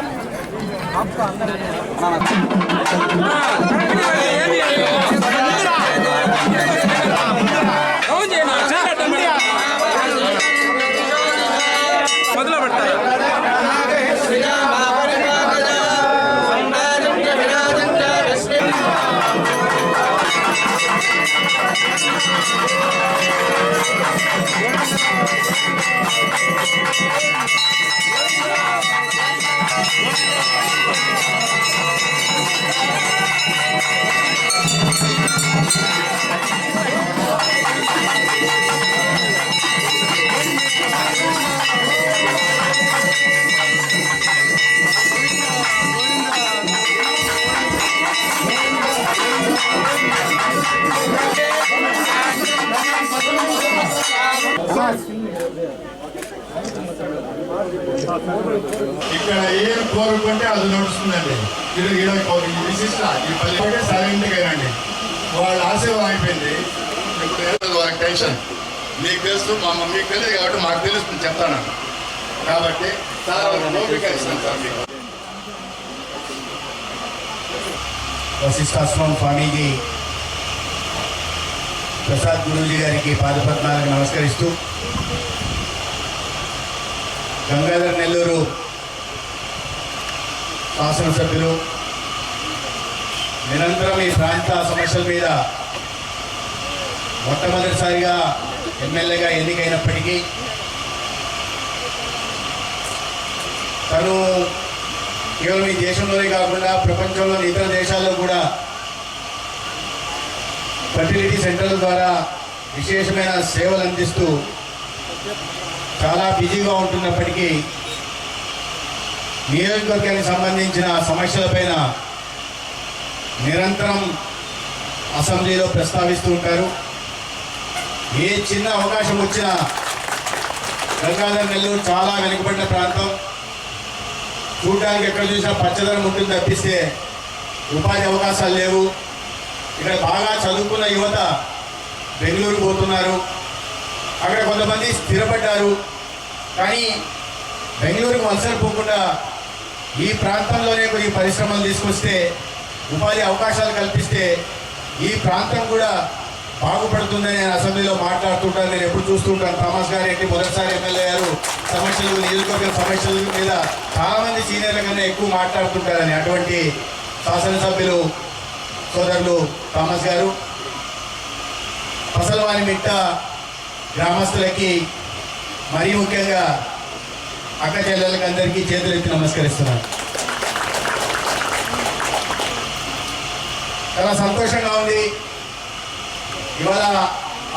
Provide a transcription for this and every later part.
అందరూ ఇక్కడ ఏం కోరుకుంటే అది నడుస్తుందండి. ఇది ఈడ కో- ఈ విశిష్ట ఈ పది సైలెంట్గా అయినండి వాళ్ళ ఆశీర్వాదం అయిపోయింది. ఇప్పుడు వాళ్ళకి టెన్షన్. మీకు తెలుసు మా మమ్మీకి తెలియదు కాబట్టి మాకు తెలుస్తుంది చెప్తాను. కాబట్టి సార్ ఓపిక ఇస్తాను సార్ మీకు. వశిష్ఠాశ్రమం స్వామీజీ ప్రసాద్ గురూజీ గారికి పాదపద్మాలకు నమస్కరిస్తూ గంగాధర్ నెల్లూరు శాసనసభ్యులు నిరంతరం ఈ ప్రాంత సమస్యల మీద మొట్టమొదటిసారిగా ఎమ్మెల్యేగా ఎన్నికైనప్పటికీ తను కేవలం ఈ దేశంలోనే కాకుండా ప్రపంచంలోని ఇతర దేశాల్లో కూడా ఫర్టిలిటీ సెంటర్ల ద్వారా విశేషమైన సేవలు అందిస్తూ చాలా బిజీగా ఉంటున్నప్పటికీ నియోజకవర్గానికి సంబంధించిన సమస్యలపైన నిరంతరం అసెంబ్లీలో ప్రస్తావిస్తూ ఉంటారు. ఏ చిన్న అవకాశం వచ్చినా గంగాధర్ నెల్లూరు చాలా వెనుకబడిన ప్రాంతం. చూడడానికి ఎక్కడ చూసినా పచ్చదనం ఉంటుంది తప్పిస్తే ఉపాధి అవకాశాలు లేవు. ఇక్కడ బాగా చదువుకున్న యువత బెంగళూరు పోతున్నారు. అక్కడ కొంతమంది స్థిరపడ్డారు. కానీ బెంగళూరుకు వలసలు పోకుండా ఈ ప్రాంతంలోనే కొన్ని పరిశ్రమలు తీసుకొస్తే ఉపాధి అవకాశాలు కల్పిస్తే ఈ ప్రాంతం కూడా బాగుపడుతుందని నేను అసెంబ్లీలో మాట్లాడుతుంటాను. నేను ఎప్పుడు చూస్తుంటాను. థామస్ గారు ఏంటి? మొదటిసారి ఎమ్మెల్యే గారు సమస్యలు నియోజకవర్గ సమస్యల మీద చాలామంది సీనియర్ల కన్నా ఎక్కువ మాట్లాడుతుంటారని అటువంటి శాసనసభ్యులు సోదరులు థామస్ గారు పసలవాణి మిట్ట గ్రామస్తులకి మరీ ముఖ్యంగా అక్క చెల్లెలకి అందరికీ చేతులెత్తి నమస్కరిస్తున్నాను. చాలా సంతోషంగా ఉంది. ఇవాళ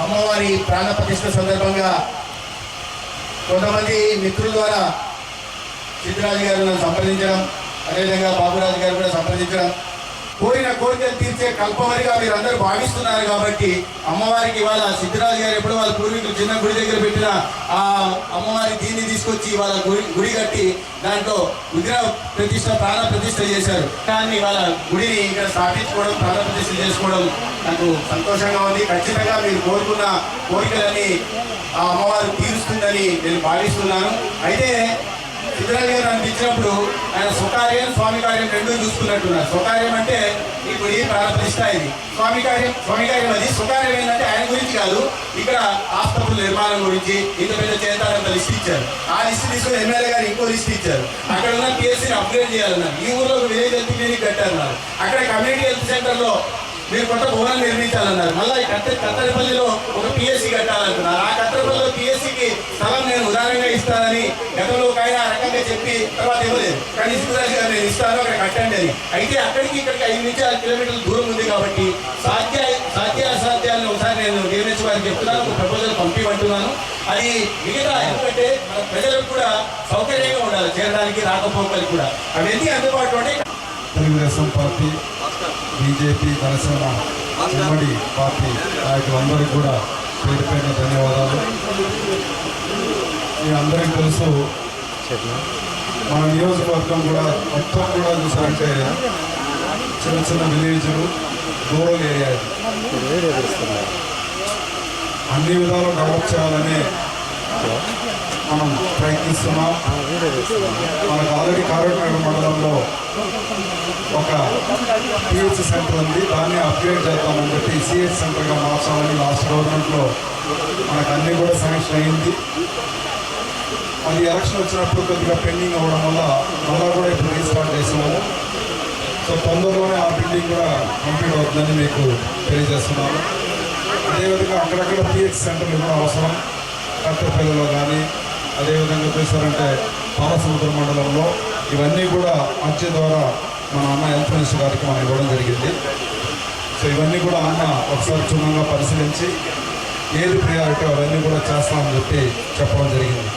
అమ్మవారి ప్రాణ ప్రతిష్ట సందర్భంగా కొంతమంది మిత్రుల ద్వారా సిద్ధరాజు గారు సంప్రదించడం అదేవిధంగా బాబురాజు గారు కూడా సంప్రదించడం కోరిన కోరికలు తీర్చే కల్పవరిగా మీరందరూ భావిస్తున్నారు కాబట్టి అమ్మవారికి ఇవాళ సిద్ధరాజు గారు ఎప్పుడు వాళ్ళ పూర్వీకులు చిన్న గుడి దగ్గర పెట్టిన ఆ అమ్మవారి దీన్ని తీసుకొచ్చి వాళ్ళ గుడి గుడి కట్టి దాంట్లో విగ్రహ ప్రతిష్ట ప్రాణ ప్రతిష్ట చేశారు. కానీ వాళ్ళ గుడిని ఇక్కడ స్థాపించుకోవడం ప్రాణ ప్రతిష్ట చేసుకోవడం నాకు సంతోషంగా ఉంది. ఖచ్చితంగా మీరు కోరుకున్న కోరికలన్నీ ఆ అమ్మవారు తీరుస్తుందని నేను భావిస్తున్నాను. అయితే సిద్ధరాజు గారు అనిపించినప్పుడు కార్యం స్వామి కార్యం రెండు చూసుకున్నట్టున్నారు. స్వకార్యం అంటే ఇప్పుడు ఈ గుడి ప్రారంభిష్ట ఇది. స్వామి కార్యం స్వామి కార్యం అది. స్వకార్యం ఏంటంటే ఆయన గురించి కాదు ఇక్కడ ఆస్పత్రుల నిర్మాణం గురించి ఇంత పెద్ద చేతారంత లిస్ట్ ఇచ్చారు. ఆ లిస్ట్ తీసుకుని ఎమ్మెల్యే గారు ఇంకో లిస్ట్ ఇచ్చారు. అక్కడ ఉన్న పిఎస్సీని అప్గ్రేడ్ చేయాలన్నారు. ఈ ఊర్లో విలేజ్ హెల్త్ క్లినిక్ కట్టారన్నారు అక్కడ కమ్యూనిటీ హెల్త్ సెంటర్లో మీరు కొత్త భవనం నిర్మించాలన్నారు. మళ్ళీ కత్త కత్తరిపల్లిలో ఒక పిఎస్సి కట్టాలంటున్నారు ఆ కత్తరిపల్లిలో పిఎస్సికి స్థలం నేను ఉదాహరణగా ఇస్తానని గతంలో ఒక ఆయన చెప్పి తర్వాత ఇవ్వలేదు కానీ సిద్ధరాజు గారు నేను ఇస్తాను అక్కడ కట్టండి అని. అయితే అక్కడికి ఇక్కడికి ఐదు నుంచి ఆరు కిలోమీటర్ల దూరం ఉంది కాబట్టి సాధ్య సాధ్య అసాధ్యాలను ఒకసారి నేను డిఎన్హెచ్ వారికి చెప్తున్నాను ఒక ప్రపోజల్ పంపిమంటున్నాను అది మిగతా ఎందుకంటే మన ప్రజలకు కూడా సౌకర్యంగా ఉండాలి చేరడానికి రాకపోకలు కూడా. అవన్నీ అందుబాటులో ఉంటే తెలుగుదేశం పార్టీ బీజేపీ జనసేన ఉమ్మడి పార్టీ నాయకులందరికీ కూడా పేరు ధన్యవాదాలు. మీ అందరికీ తెలుసు చెట్లు మన నియోజకవర్గం కూడా మొత్తం కూడా చూసారంటే చిన్న చిన్న విలేజ్లు రూరల్ ఏరియా. అన్ని విధాలు డెవలప్ చేయాలని మనం ప్రయత్నిస్తున్నాం. మనకు ఆల్రెడీ కారట్నగర్ మండలంలో ఒక పిహెచ్ సెంటర్ ఉంది. దాన్ని అప్గ్రేడ్ చేద్దామని చెప్పి సిహెచ్ సెంటర్గా మార్చాలని లాస్ట్ గవర్నమెంట్లో మనకు అన్నీ కూడా శాంక్షన్ అయింది. అది ఎలక్షన్ వచ్చినప్పుడు కొద్దిగా పెండింగ్ అవ్వడం వల్ల మళ్ళా కూడా ఇప్పుడు రీస్టార్ట్ చేసినాము సో తొందరలోనే ఆ బిల్డింగ్ కూడా కంప్లీట్ అవుతుందని మీకు తెలియజేస్తున్నాను. అదేవిధంగా అక్కడక్కడ పిహెచ్ సెంటర్లు కూడా అవసరం. కట్టపల్లిలో కానీ అదేవిధంగా చూసారంటే పాలసముద్ర మండలంలో ఇవన్నీ కూడా మధ్య ద్వారా మన అన్న హెల్త్ మినిస్టర్ గారికి మనం ఇవ్వడం జరిగింది. సో ఇవన్నీ కూడా అన్న ఒకసారి క్షుణ్ణంగా పరిశీలించి ఏది ప్రియారిటీ అవన్నీ కూడా చేస్తామని చెప్పి చెప్పడం జరిగింది.